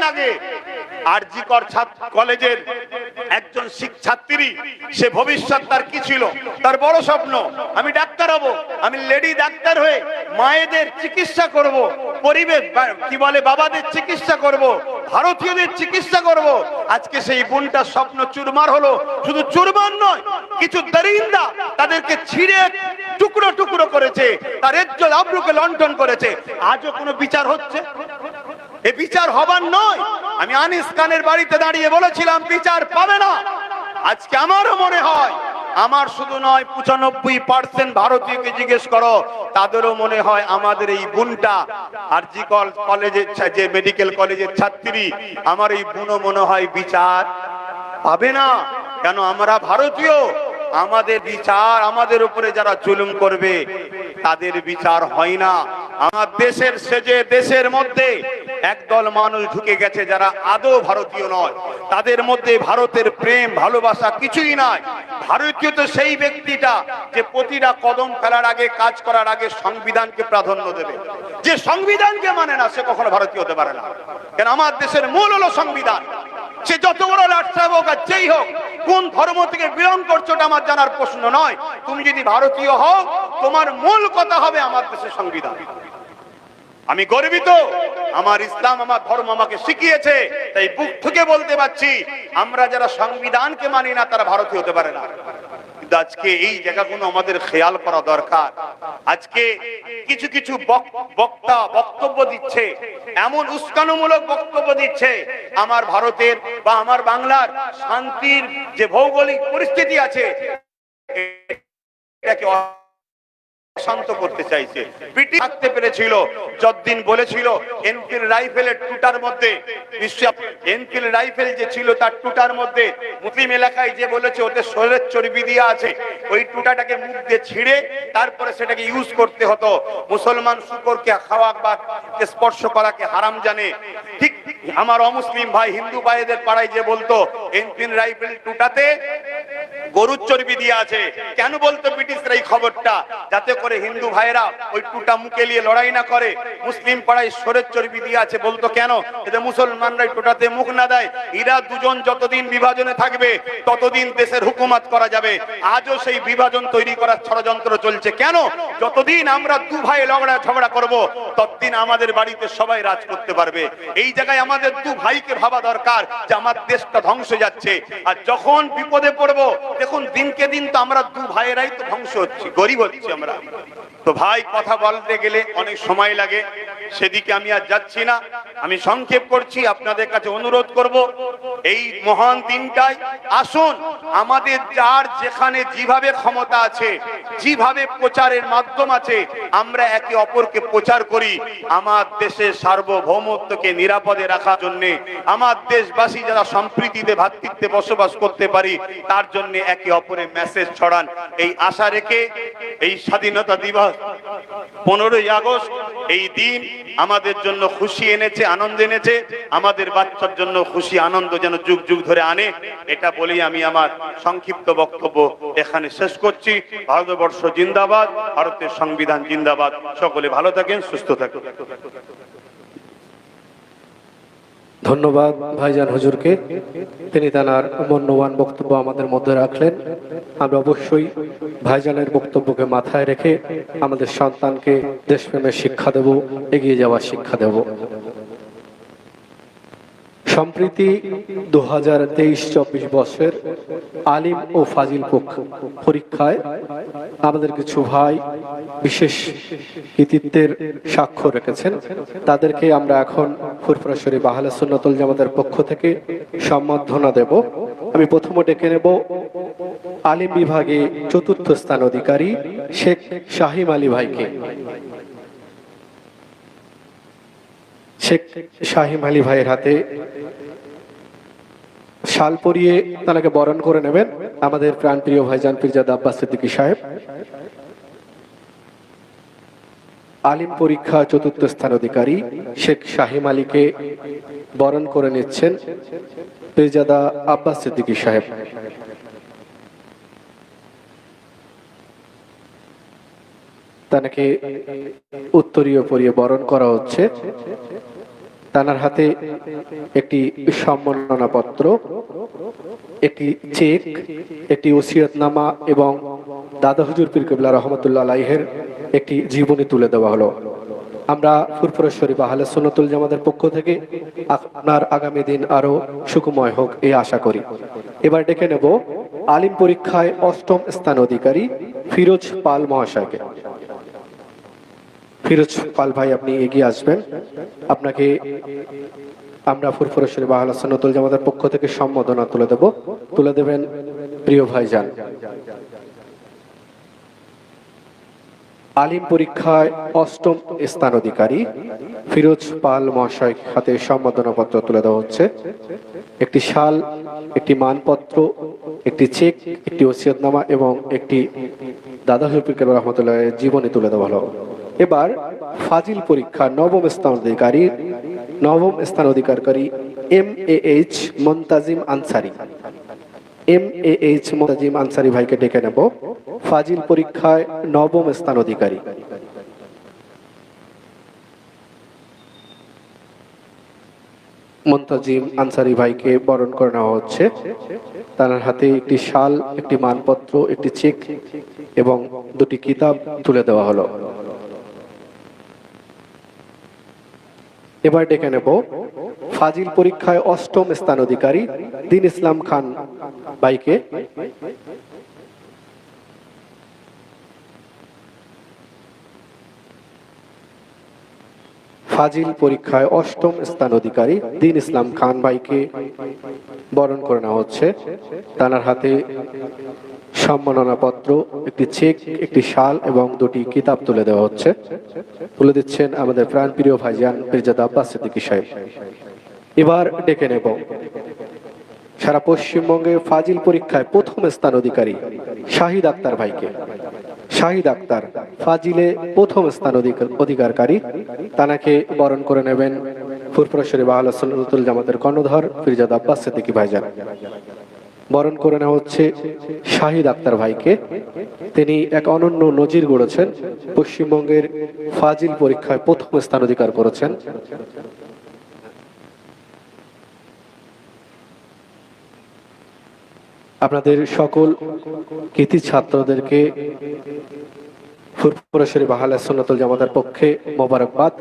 দিন আগে আরজিকর ছাত্র কলেজের একজন ছাত্রী সে ভবিষ্যৎ তার কি ছিল? তার বড় স্বপ্ন, আমি ডাক্তার হব, আমি লেডি ডাক্তার হয়ে মায়েদের চিকিৎসা করব, পরিবেশ কি বলে, বাবাদের চিকিৎসা করব, ভারতীয়দের চিকিৎসা করব। আজকে সেই বোনটার স্বপ্ন চুরমার হলো, শুধু চুরমার নয়, কিছু দরিন্দা তাদেরকে ছিঁড়ে টুকরো টুকরো করেছে, তার ইজ্জত আব্রুকে লন্ঠন করেছে। আজও কোনো বিচার হচ্ছে? এ বিচার হবার নয়। আমি আনিস খানের বাড়িতে দাঁড়িয়ে বলেছিলাম, বিচার পাবে না। আজকে আমারও মনে হয়, আমার শুধু নয়, পঁচানব্বই পার্সেন্ট ভারতীয়কে জিজ্ঞেস করো, তাদেরও মনে হয় আমাদের এই বোনটা আরজি কলেজের যে মেডিকেল কলেজের ছাত্রী, আমার এই বোনও মনে হয় বিচার পাবে না। কেন আমরা ভারতীয়? আমাদের বিচার আমাদের উপরে যারা জুলুম করবে, তাদের বিচার হয় না। আমার দেশের সেজে দেশের মধ্যে একদল মানুষ ঢুকে গেছে যারা আদৌ ভারতীয় নয়। তাদের মধ্যে ভারতের প্রেম, ভালোবাসা কিছুই নাই। ভারতীয় তো সেই ব্যক্তিটা যে প্রতিটা কদম ফেলার আগে, কাজ করার আগে সংবিধানকে প্রাধান্য দেবে। যে সংবিধানকে মানে না, সে কখনো ভারতীয় হতে পারে না। কেন, আমার দেশের মূল হলো সংবিধান। সে যত বড় লাটসা হোক আর যেই হোক, কোন ধর্ম থেকে বিলং করছ আমার জানার প্রশ্ন নয়। তুমি যদি ভারতীয় হও, তোমার মূল কথা হবে আমার দেশের সংবিধান। আমি গর্বিত। আমার ইসলাম, আমার ধর্ম আমাকে শিখিয়েছে, তাই বুক থেকে বলতে পারছি, আমরা যারা সংবিধানকে মানি না, তারা ভারতীয় হতে পারে না। আজকে এই জায়গাগুলো আমাদের খেয়াল করা দরকার। আজকে কিছু কিছু বক- বক্তা বক্তব্য দিচ্ছে, এমন উস্কানুমূলক বক্তব্য দিচ্ছে, আমার ভারতের বা আমার বাংলার শান্তির যে ভৌগোলিক পরিস্থিতি আছে, এটাকে শান্ত করতে চাইছে। ব্রিটিশ থাকতে পেরেছিল, যতদিন বলেছিল, এনফিল্ড রাইফেলের টুটার মধ্যে এনফিল্ড রাইফেল যে ছিল তার টুটার মধ্যে, মুসলিম এলাকায় যে বলেছে, ওতে শরীরের চর্বি দিয়ে আছে, ওই টুটাটাকে মুখ দিয়ে ছিঁড়ে তারপরে সেটাকে ইউজ করতে হতো। মুসলমান শুকরকে খাওয়া বা স্পর্শ করাকে হারাম জানে। ঠিক আমার অমুসলিম ভাই হিন্দু ভাইদের পাড়ায় যে বলতো, এনফিল্ড রাইফেল টুটাতে গরুর চর্বি দিয়ে আছে। কেন বলতো ব্রিটিশরা এই খবরটা? যাতে করে হিন্দু ভাইরা ওই টুটা মুখে নিয়ে লড়াই না করে। মুসলিম পাড়ায় সরের চর্বি দিয়ে আছে বলতো কেন? এতে মুসলমানরা টুটাতে মুখ না দেয়। এরা দুজন যতদিন বিভাজনে থাকবে, ততদিন দেশের হুকুমাত করা যাবে। আজও সেই বিভাজন তৈরি করার ষড়যন্ত্র চলছে। কেন? যতদিন আমরা দু ভাই লগড়া ঝগড়া করব, ততদিন আমাদের বাড়িতে সবাই রাজ করতে পারবে। এই জায়গায় আমাদের দু ভাইকে ভাবা দরকার যে আমার দেশটা ধ্বংস যাচ্ছে। আর যখন বিপদে পড়ব দেখুন, দিনকে দিন তো আমরা দু ভাইয়েরাই তো ধ্বংস হচ্ছি, গরিব হচ্ছি আমরা। তো ভাই, কথা বলতে গেলে অনেক সময় লাগে, সেদিকে আমি আর যাচ্ছি না। আমি সংক্ষেপ করছি, আপনাদের কাছে অনুরোধ করব, এই মহান দিনটায় আসুন, আমাদের যার যেখানে যেভাবে ক্ষমতা আছে, যেভাবে প্রচারের মাধ্যম আছে, আমরা একে অপরকে প্রচার করি। আমার দেশের সার্বভৌমত্বকে নিরাপদে রাখার জন্য, আমার দেশবাসী যারা সম্প্রীতিতে, ভাতৃত্বে বসবাস করতে পারি, তার জন্য একে অপরের মেসেজ ছড়ান। এই আশা রেখে এই স্বাধীনতা দিবস, পনেরোই আগস্ট, এই দিন আমাদের জন্য খুশি এনেছে। আনন্দ এনেছে, আমাদের বাচ্চার জন্য খুশি আনন্দ যেন যুগ যুগ ধরে আনে। এটা বলেই আমি আমার সংক্ষিপ্ত বক্তব্য এখানে শেষ করছি। ভারতবর্ষ জিন্দাবাদ, ভারতের সংবিধান জিন্দাবাদ। সকলে ভালো থাকেন, সুস্থ থাকেন। ধন্যবাদ ভাইজান হুজুরকে। তিনি তার মূল্যবান বক্তব্য আমাদের মধ্যে রাখলেন। আমরা অবশ্যই ভাইজানের বক্তব্যকে মাথায় রেখে আমাদের সন্তানকে দেশপ্রেমের শিক্ষা দেব, এগিয়ে যাওয়ার শিক্ষা দেব। সম্প্রীতি দু হাজার তেইশ চব্বিশ বছর আলিম ও ফাজিল পক্ষ- পরীক্ষায় আমাদের কিছু ভাই বিশেষ কৃতিত্বের সাক্ষ্য রেখেছেন। তাদেরকে আমরা এখন ফুরফুরা আহলে সুন্নতুল জামাতের পক্ষ থেকে সম্বর্ধনা দেব। আমি প্রথম ডেকে নেব আলিম বিভাগে চতুর্থ স্থান অধিকারী শেখ শাহিম আলী ভাইকে। শেখ শাহিম আলী ভাইয়ের হাতে শাল পরিয়ে তাকে বরণ করে নেবেন আমাদের প্রাণপ্রিয় ভাইজান পিরজাদা আব্বাস সিদ্দিকী সাহেব। আলিম পরীক্ষা চতুর্থ স্থান অধিকারী শেখ শাহিম আলীকে বরণ করে নিচ্ছেন পিরজাদা আব্বাস সিদ্দিকী সাহেব। তাকে উত্তরীয় পরিয়ে বরণ করা হচ্ছে। তানার হাতে একটি সম্মাননা পত্র একটি চেক, একটি ওসিয়তনামা এবং দাদা হুজুর পীর কিবলা রহমতুল্লাহ আলাইহের একটি জীবনী তুলে দেওয়া হলো। আমরা ফুরফুরা শরীফ আহলে জামাতের পক্ষ থেকে আপনার আগামী দিন আরও সুখময় হোক এই আশা করি। এবার ডেকে নেব আলিম পরীক্ষায় অষ্টম স্থান অধিকারী ফিরোজ পাল মহাশয়কে। ফিরোজ পাল ভাই, আপনি এগিয়ে আসবেন। আপনাকে আমরা ফুরফুরা শরীফ আহলে সুন্নতুল জামাতের পক্ষ থেকে সম্বোধনা তুলে দেব। তুলে দেবেন প্রিয় ভাইজান। আলিম পরীক্ষায় অষ্টম স্থান অধিকারী ফিরোজ পাল মহাশয় হাতে সম্বোধনা পত্র তুলে দেওয়া হচ্ছে। একটি শাল একটি মানপত্র, একটি চেক, একটি ওসিয়তনামা এবং একটি দাদা হফিকুর রহমতুল্লাহ জীবনী তুলে দেওয়া হলো। এবার ফাজিল পরীক্ষা নবম স্থান অধিকারী, নবম স্থান অধিকারী M A H Muntazim Ansari. M A H Motazim Ansari ভাইকে ডেকে নেব। ফাজিল পরীক্ষায় নবম স্থান অধিকারী। মন্তাজিম আনসারি ভাইকে বরণ করে নেওয়া হচ্ছে। তার হাতে একটি শাল, একটি মানপত্র, একটি চেক এবং দুটি কিতাব তুলে দেওয়া হলো। এবার ডেকে নেব ফাজিল পরীক্ষায় অষ্টম স্থান অধিকারী দিন ইসলাম খান ভাইকে। ফাজিল পরীক্ষায় অষ্টম স্থান অধিকারী দিন ইসলাম খান ভাইকে বরণ করে নেওয়া হচ্ছে। তার হাতে সম্মাননা পত্র একটি চেক, একটি শাল এবং দুটি কিতাব তুলে দেওয়া হচ্ছে। তুলে দিচ্ছেন আমাদের প্রাণপ্রিয় ভাইজান মির্জাদা আব্বাস সিদ্দিকী সাহেব। এবার ডেকে নেব। সারা পশ্চিমবঙ্গে ফাজিল পরীক্ষায় প্রথম স্থান অধিকারী শাহিদ আক্তার ভাইকে। শাহিদ আক্তার ফাজিলে প্রথম স্থান অধিকার- অধিকারকারী। তানাকে বরণ করে নেবেন ফুরফুরা শরীফ আহলে জামাতের কর্ণধর ফিরজাদ আব্বাস সিদ্দিকী ভাইজান। বরণ করে নেওয়া হচ্ছে শাহিদ আক্তার ভাইকে। তিনি এক অনন্য নজির গড়েছেন। পশ্চিমবঙ্গের ফাজিল পরীক্ষায় প্রথম স্থান অধিকার করেছেন। আপনাদের সকল কৃতি ছাত্রদেরকে ফুরফুরা শরীফ আহলে সুন্নাতুল জামাতের পক্ষে মোবারকবাদ।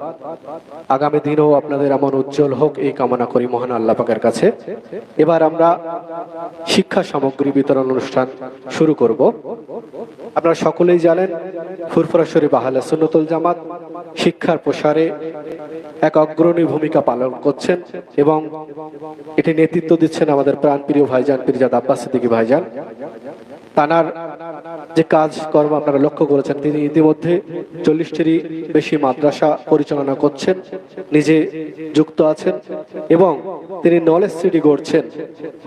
আগামী দিনও আপনাদের এমন উজ্জ্বল হোক, এই কামনা করি মহান আল্লাহ পাকের কাছে। এবার আমরা শিক্ষা সামগ্রী বিতরণ অনুষ্ঠান শুরু করব। আপনারা সকলেই জানেন, ফুরফুরা শরীফ আহলে জামাত শিক্ষার প্রসারে এক অগ্রণী ভূমিকা পালন করছেন এবং এটি নেতৃত্ব দিচ্ছেন আমাদের প্রাণপ্রিয় ভাইজান পিরজাদ আব্বাস সিদ্দিকী ভাইজান। তানার যে কাজ কর্ম আপনারা লক্ষ্য করেছেন, তিনি ইতিমধ্যে চল্লিশটিরই বেশি মাদ্রাসা পরিচালনা করছেন, নিজে যুক্ত আছেন এবং তিনি নলেজ সিটি গড়ছেন।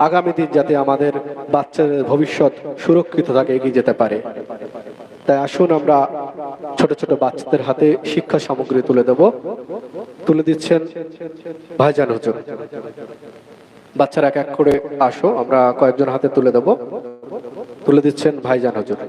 আগামী দিন যাতে আমাদের বাচ্চাদের ভবিষ্যৎ সুরক্ষিত থাকে, এগিয়ে যেতে পারে। তাই আসুন আমরা ছোট ছোট বাচ্চাদের হাতে শিক্ষা সামগ্রী তুলে দেব। তুলে দিচ্ছেন ভাইজান হুজুর। বাচ্চারা এক এক করে আসো, আমরা কয়েকজন হাতে তুলে দেব। তুলে দিচ্ছেন ভাইজান হুজুর।